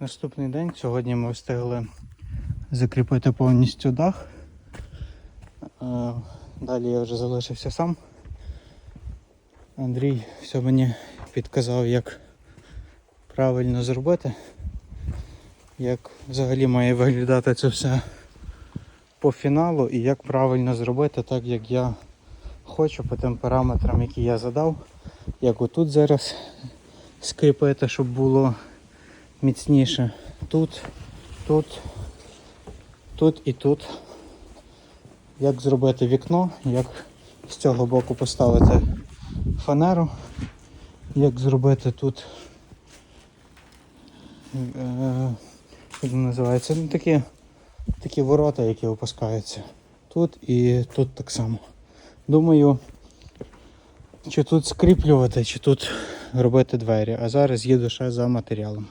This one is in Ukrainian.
наступний день. Сьогодні ми встигли закріпити повністю дах. Е, Далі я вже залишився сам. Андрій все мені підказав, як правильно зробити, як взагалі має виглядати це все по фіналу і як правильно зробити так, як я хочу по тим параметрам, які я задав. Як отут зараз скріпити, щоб було міцніше. Тут, тут, тут і тут. Як зробити вікно, як з цього боку поставити фанеру, як зробити тут. Е, як називається? Ну, такі, такі ворота, які опускаються. Тут і тут так само. Думаю, чи тут скріплювати, чи тут робити двері. А зараз їду ще за матеріалом.